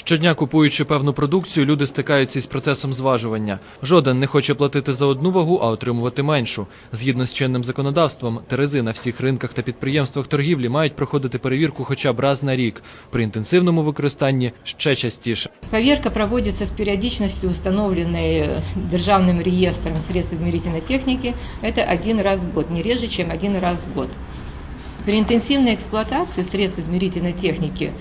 Щодня купуючи певну продукцію, люди стикаються із процесом зважування. Жоден не хоче платити за одну вагу, а отримувати меншу. Згідно з чинним законодавством, терези на всіх ринках та підприємствах торгівлі мають проходити перевірку хоча б раз на рік. При інтенсивному використанні ще частіше. Проверка проводится с периодичностью, установленной э, Державным реестром средств измерительной техники. Это один раз в год, не реже, чем один раз в год. При интенсивной эксплуатации средств измерительной техники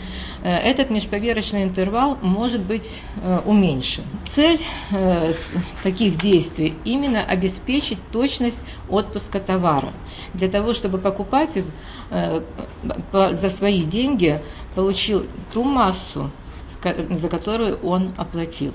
э, этот межповерочный интервал может быть э, уменьшен. Цель э, таких действий именно обеспечить точность отпуска товара, для того, чтобы покупатель по- за свои деньги получил ту массу, за которую он оплатил.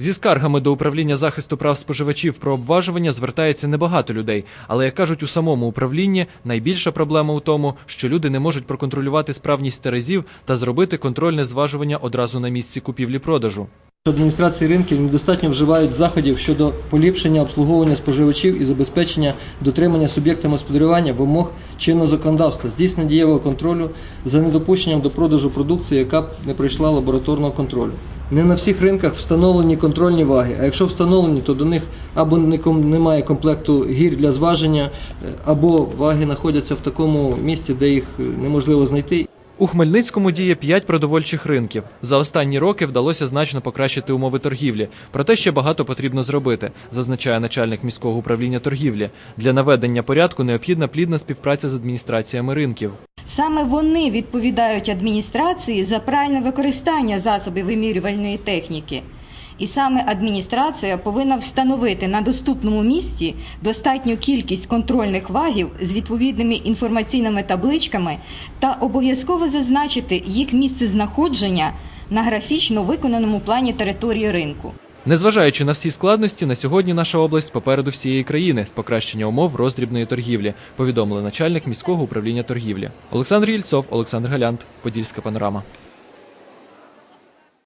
Зі скаргами до управління захисту прав споживачів про обважування звертається небагато людей. Але як кажуть у самому управлінні, найбільша проблема у тому, що люди не можуть проконтролювати справність терезів та зробити контрольне зважування одразу на місці купівлі-продажу. Адміністрації ринків недостатньо вживають заходів щодо поліпшення обслуговування споживачів і забезпечення дотримання суб'єктами господарювання вимог чинного законодавства, здійснення дієвого контролю за недопущенням до продажу продукції, яка не пройшла лабораторного контролю. Не на всіх ринках встановлені контрольні ваги, а якщо встановлені, то до них або немає комплекту гір для зваження, е, або ваги знаходяться в такому місці, де їх е, неможливо знайти. У Хмельницькому діє п'ять продовольчих ринків. За останні роки вдалося значно покращити умови торгівлі. Проте ще багато потрібно зробити, зазначає начальник міського управління торгівлі. Для наведення порядку необхідна плідна співпраця з адміністраціями ринків. Саме вони відповідають адміністрації за правильне використання засобів вимірювальної техніки. І саме адміністрація повинна встановити на доступному місці достатню кількість контрольних вагів з відповідними інформаційними табличками та обов'язково зазначити їх місце знаходження на графічно виконаному плані території ринку. Незважаючи на всі складності, на сьогодні наша область попереду всієї країни з покращення умов роздрібної торгівлі, повідомили начальник міського управління торгівлі. Олександр Єльцов, Олександр Галянт, Подільська панорама.